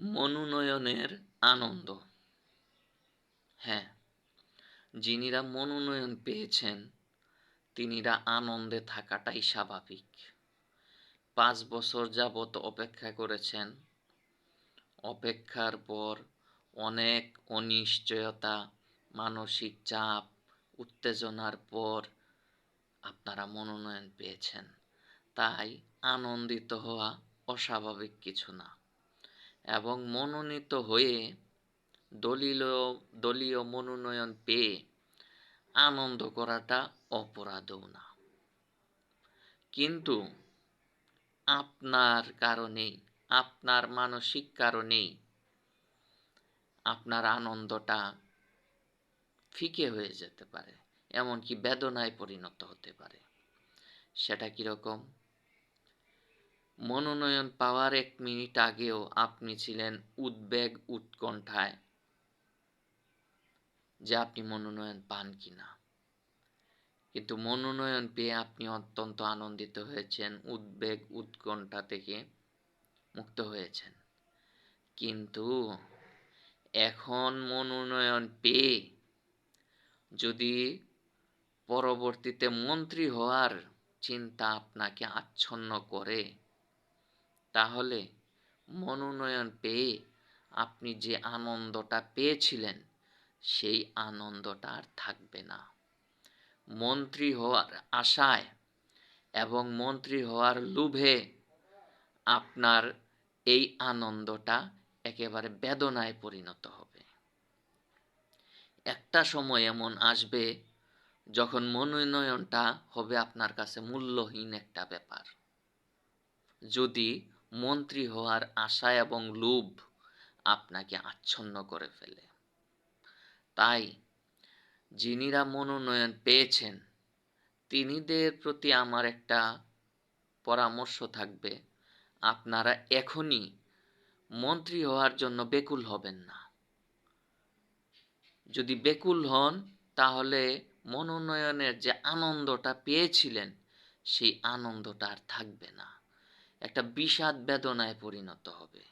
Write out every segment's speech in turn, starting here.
মনোনয়নের আনন্দ। হ্যাঁ যিনিরা মনোনয়ন পেয়েছেন, তিনিরা আনন্দে থাকাটাই স্বাভাবিক। পাঁচ বছর যাবত অপেক্ষা করেছেন। অপেক্ষার পর অনেক অনিশ্চয়তা, মানসিক চাপ, উত্তেজনার পর আপনারা মনোনয়ন পেয়েছেন। তাই আনন্দিত হওয়া অস্বাভাবিক কিছু না। এবং মনোনীত হয়ে দলীয় দলীয় মনোনয়ন পেয়ে আনন্দ করাটা অপরাধও না। কিন্তু আপনার কারণেই, আপনার মানসিক কারণেই আপনার আনন্দটা ফিকে হয়ে যেতে পারে, এমনকি বেদনায় পরিণত হতে পারে। সেটা কীরকম? মনোনয়ন পাওয়ার এক মিনিট আগেও আপনি ছিলেন উদ্বেগ উৎকণ্ঠায়, যে আপনি মনোনয়ন পান কিনা। কিন্তু মনোনয়ন পেয়ে আপনি অত্যন্ত আনন্দিত হয়েছেন, উদ্বেগ উৎকণ্ঠা থেকে মুক্ত হয়েছেন। কিন্তু এখন মনোনয়ন পেয়ে যদি পরবর্তীতে মন্ত্রী হওয়ার চিন্তা আপনাকে আচ্ছন্ন করে তাহলে মনোনয়ন পেয়ে আপনি যে আনন্দটা পেয়েছিলেন, সেই আনন্দটা আর থাকবে না। মন্ত্রী হওয়ার আশায় এবং মন্ত্রী হওয়ার লোভে আপনার এই আনন্দটা একেবারে বেদনায় পরিণত হবে। একটা সময় এমন আসবে যখন মনোনয়নটা হবে আপনার কাছে মূল্যহীন একটা ব্যাপার। যদি মন্ত্রী হওয়ার আশা এবং লোভ আপনাকে আচ্ছন্ন করে ফেলে। তাই যিনিরা মনোনয়ন পেয়েছেন, তিনিদের প্রতি আমার একটা পরামর্শ থাকবে, আপনারা এখনই মন্ত্রী হওয়ার জন্য বেকুল হবেন না। যদি বেকুল হন, তাহলে মনোনয়নের যে আনন্দটা পেয়েছিলেন, সেই আনন্দটা আর থাকবে না। একটা বিষাদ বেদনায় পরিণত হবে।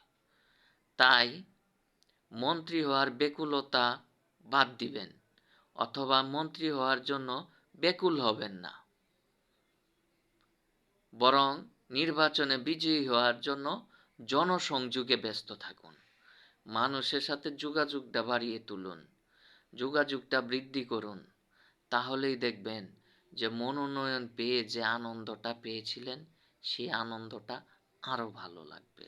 তাই মন্ত্রী হওয়ার বেকুলতা বাদ দিবেন, অথবা মন্ত্রী হওয়ার জন্য বেকুল হবেন না। বরং নির্বাচনে বিজয়ী হওয়ার জন্য জনসংযোগে ব্যস্ত থাকুন। মানুষের সাথে যোগাযোগটা বাড়িয়ে তুলুন, যোগাযোগটা বৃদ্ধি করুন। তাহলেই দেখবেন যে মনোনয়ন পেয়ে যে আনন্দটা পেয়েছিলেন সেই আনন্দটা আরও ভালো লাগবে।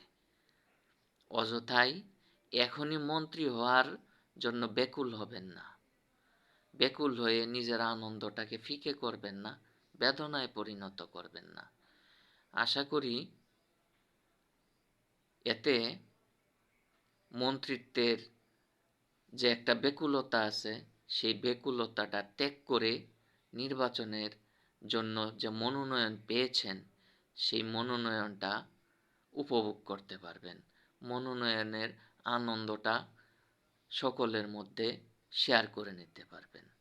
অযথাই এখনই মন্ত্রী হওয়ার জন্য ব্যাকুল হবেন না। ব্যাকুল হয়ে নিজের আনন্দটাকে ফিকে করবেন না, বেদনায় পরিণত করবেন না। আশা করি এতে মন্ত্রিত্বের যে একটা বেকুলতা আছে, সেই বেকুলতাটা ত্যাগ করে নির্বাচনের জন্য যে মনোনয়ন পেয়েছেন সেই মনোনয়নটা উপভোগ করতে পারবেন। মনোনয়নের আনন্দটা সকলের মধ্যে শেয়ার করে নিতে পারবেন।